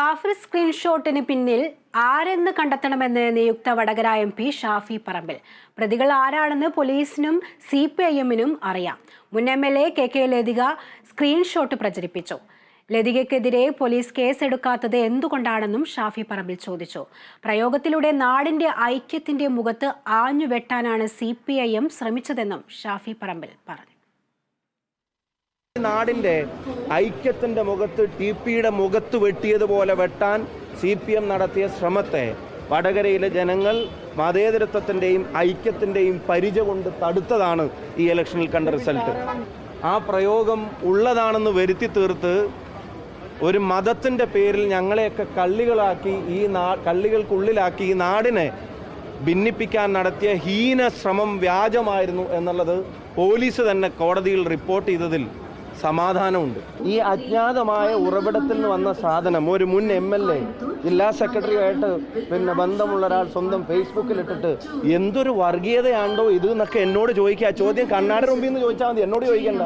കാഫിർ സ്ക്രീൻഷോട്ടിന് പിന്നിൽ ആരെന്ന് കണ്ടെത്തണമെന്ന് നിയുക്ത വടകര എം പി ഷാഫി പറമ്പിൽ. പ്രതികൾ ആരാണെന്ന് പോലീസിനും സി പി ഐ എമ്മിനും അറിയാം. മുൻ M L A K K Lathika screenshot പ്രചരിപ്പിച്ചു. ലതികയ്ക്കെതിരെ പോലീസ് കേസെടുക്കാത്തത് എന്തുകൊണ്ടാണെന്നും ഷാഫി പറമ്പിൽ ചോദിച്ചു. പ്രയോഗത്തിലൂടെ നാടിന്റെ ഐക്യത്തിന്റെ മുഖത്ത് ആഞ്ഞു വെട്ടാനാണ് സി പി ഐ എം ശ്രമിച്ചതെന്നും ഷാഫി പറമ്പിൽ പറഞ്ഞു. നാടിന്റെ ഐക്യത്തിന്റെ മുഖത്ത് ടി പിയുടെ മുഖത്ത് വെട്ടിയതുപോലെ വെട്ടാൻ സി പി എം നടത്തിയ ശ്രമത്തെ വടകരയിലെ ജനങ്ങൾ മതേതരത്വത്തിന്റെയും ഐക്യത്തിന്റെയും പരിച കൊണ്ട് തടുത്തതാണ് ഈ ഇലക്ഷനിൽ കണ്ട റിസൾട്ട്. ആ പ്രയോഗം ഉള്ളതാണെന്ന് വരുത്തി തീർത്ത് ഒരു മതത്തിന്റെ പേരിൽ ഞങ്ങളെയൊക്കെ കള്ളികളാക്കി ഈ നാ കള്ളികൾക്കുള്ളിലാക്കി ഈ നാടിനെ ഭിന്നിപ്പിക്കാൻ നടത്തിയ ഹീന ശ്രമം വ്യാജമായിരുന്നു എന്നുള്ളത് പോലീസ് തന്നെ കോടതിയിൽ റിപ്പോർട്ട് ചെയ്തതിൽ സമാധാനമുണ്ട്. ഈ അജ്ഞാതമായ ഉറവിടത്തിൽ നിന്ന് വന്ന സാധനം ഒരു മുൻ എം എൽ എ ജില്ലാ സെക്രട്ടറിയായിട്ട് പിന്നെ ബന്ധമുള്ള ഒരാൾ സ്വന്തം ഫേസ്ബുക്കിൽ ഇട്ടിട്ട് എന്തൊരു വർഗീയതയാണ്ടോ ഇത് എന്നൊക്കെ എന്നോട് ചോദിക്കുക. ചോദ്യം കണ്ണാടി മുമ്പിൽ നിന്ന് ചോദിച്ചാൽ മതി. എന്നോട് ചോദിക്കണ്ട.